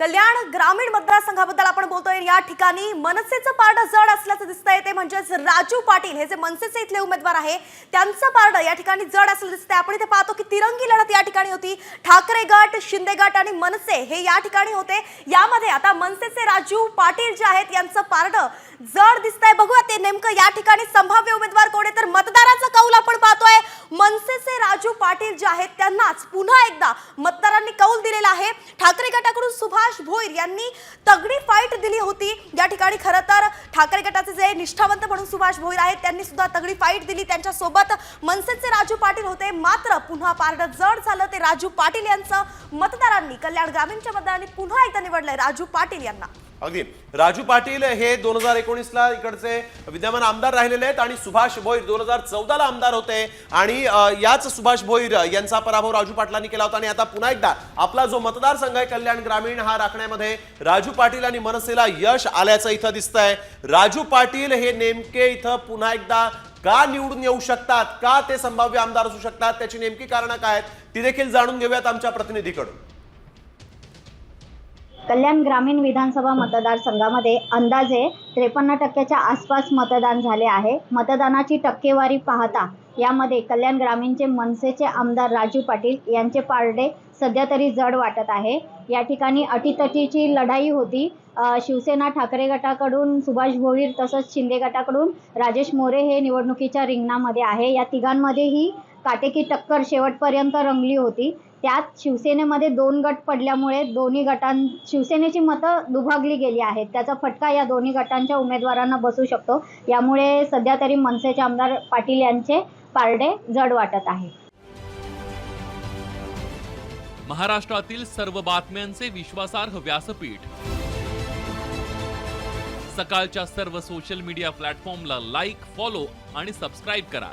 कल्याण ग्रामीण मतदारसंघाबद्दल आपण बोलतोय. या ठिकाणी मनसेचं पारडं जड असल्याचं दिसतंय. ते म्हणजेच राजू पाटील हे जे मनसेचे इथले उमेदवार आहे त्यांचं पारडं या ठिकाणी जड असलं दिसतंय. आपण इथे पाहतो की तिरंगी लढत या ठिकाणी होती. ठाकरे गट शिंदे गट आणि मनसे हे या ठिकाणी होते. यामध्ये आता मनसेचे राजू पाटील जे आहेत यांचं पारडं जड दिसतंय. बघूया ते नेमकं या ठिकाणी संभाव्य उमेदवार कोण आहे? तर मत राजू पाटील जे आहेत त्यांनाच पुन्हा एकदा मतदारांनी कौल दिलेला आहे. ठाकरे गटाकडून सुभाष भोईर यांनी तगडी फाईट दिली होती. या ठिकाणी खरं तर ठाकरे गटाचे जे निष्ठावंत म्हणून सुभाष भोईर आहेत त्यांनी सुद्धा तगडी फाईट दिली. त्यांच्यासोबत मनसेचे राजू पाटील होते. मात्र पुन्हा पारडं जड झालं. ते राजू पाटील यांचं मतदारांनी कल्याण ग्रामीणच्या मतदारांनी पुन्हा एकदा निवडलंय राजू पाटील यांना. अगदी. राजू पाटील हे दोन हजार एकोणीसला इकडचे विद्यमान आमदार राहिलेले आहेत आणि सुभाष भोईर दोन हजार चौदाला आमदार होते. आणि याच सुभाष भोईर यांचा पराभव राजू पाटलांनी केला होता. आणि आता पुन्हा एकदा आपला जो मतदारसंघ आहे कल्याण ग्रामीण हा राखण्यामध्ये राजू पाटील आणि मनसेला यश आल्याचं इथं दिसतंय. राजू पाटील हे नेमके इथं पुन्हा एकदा का निवडून येऊ शकतात? का ते संभाव्य आमदार असू शकतात? त्याची नेमकी कारणं काय आहेत? ती देखील जाणून घेऊयात आमच्या प्रतिनिधीकडून. कल्याण ग्रामीण विधानसभा मतदारसंघामध्ये अंदाजे त्रेपन्न टक्क्याच्या आसपास मतदान झाले आहे. मतदानाची टक्केवारी पाहता यामध्ये कल्याण ग्रामीणचे मनसेचे आमदार राजू पाटील यांचे पारडे सध्या तरी जड वाटत आहे. या ठिकाणी अटीतटीची लढाई होती. शिवसेना ठाकरे गटाकडून सुभाष भोईर तसंच शिंदे गटाकडून राजेश मोरे हे निवडणुकीच्या रिंगणामध्ये आहे. या तिघांमध्येही काटेकी टक्कर शेवटपर्यंत रंगली होती. त्यात शिवसेनेमध्ये दोन गट पडल्यामुळे दोन्ही गटां शिवसेनेची मतं दुभागली गेली आहेत. त्याचा फटका या दोन्ही गटांच्या उमेदवारांना बसू शकतो. यामुळे सध्या तरी मनसेचे आमदार पाटील यांचे पारडे जड वाटत आहे. महाराष्ट्रातील सर्व बातम्यांचे विश्वासार्ह व्यासपीठ. सकाळच्या सर्व सोशल मीडिया प्लॅटफॉर्मला लाईक फॉलो आणि सबस्क्राईब करा.